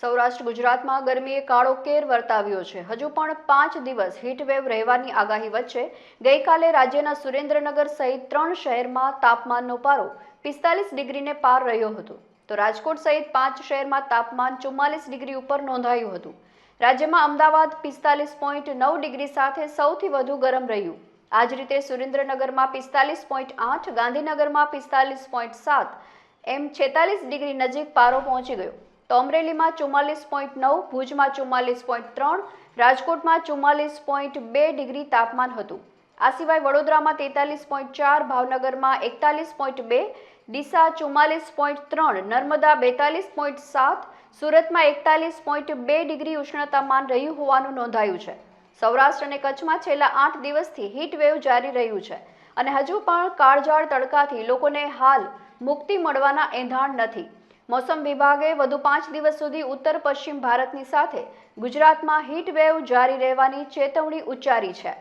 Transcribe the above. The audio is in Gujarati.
સૌરાષ્ટ્ર ગુજરાતમાં ગરમીએ કાળો કેર વર્તાવ્યો છે. હજુ પણ પાંચ દિવસ હીટવેવ રહેવાની આગાહી વચ્ચે ગઈકાલે રાજ્યના સુરેન્દ્રનગર સહિત ત્રણ શહેરમાં તાપમાનનો પારો પિસ્તાલીસ ડિગ્રીને પાર રહ્યો હતો. તો રાજકોટ સહિત પાંચ શહેરમાં તાપમાન ચુમ્માલીસ ડિગ્રી ઉપર નોંધાયું હતું. રાજ્યમાં અમદાવાદ પિસ્તાલીસ પોઈન્ટ નવ ડિગ્રી સાથે સૌથી વધુ ગરમ રહ્યું. આ જ રીતે સુરેન્દ્રનગરમાં પિસ્તાલીસ પોઈન્ટ આઠ, ગાંધીનગરમાં પિસ્તાલીસ પોઈન્ટ સાત એમ છેતાલીસ ડિગ્રી નજીક પારો પહોંચી ગયો. તો અમરેલીમાં ચુમ્માલીસ પોઈન્ટ નવ, ભુજમાં ચુમ્માલીસ પોઈન્ટ ત્રણ, રાજકોટમાં ચુમ્માલીસ પોઈન્ટ બે ડિગ્રી તાપમાન હતું. આ સિવાય વડોદરામાં તેતાલીસ પોઈન્ટ ચાર, ભાવનગરમાં એકતાલીસ પોઈન્ટ બે, ડીસા ચુમ્માલીસ પોઈન્ટ ત્રણ, નર્મદા બેતાલીસ પોઈન્ટ સાત, સુરતમાં એકતાલીસ પોઈન્ટ બે ડિગ્રી ઉષ્ણતામાન રહ્યું હોવાનું નોંધાયું છે. સૌરાષ્ટ્ર અને કચ્છમાં છેલ્લા આઠ દિવસથી હીટ વેવ જારી રહ્યું છે અને હજુ પણ કાળઝાળ તડકાથી લોકોને હાલ મુક્તિ મળવાના એંધાણ નથી. મોસમ વિભાગે વધુ પાંચ દિવસ સુધી ઉત્તર પશ્ચિમ ભારતની સાથે ગુજરાતમાં હીટ વેવ જારી રહેવાની ચેતવણી ઉચ્ચારી છે.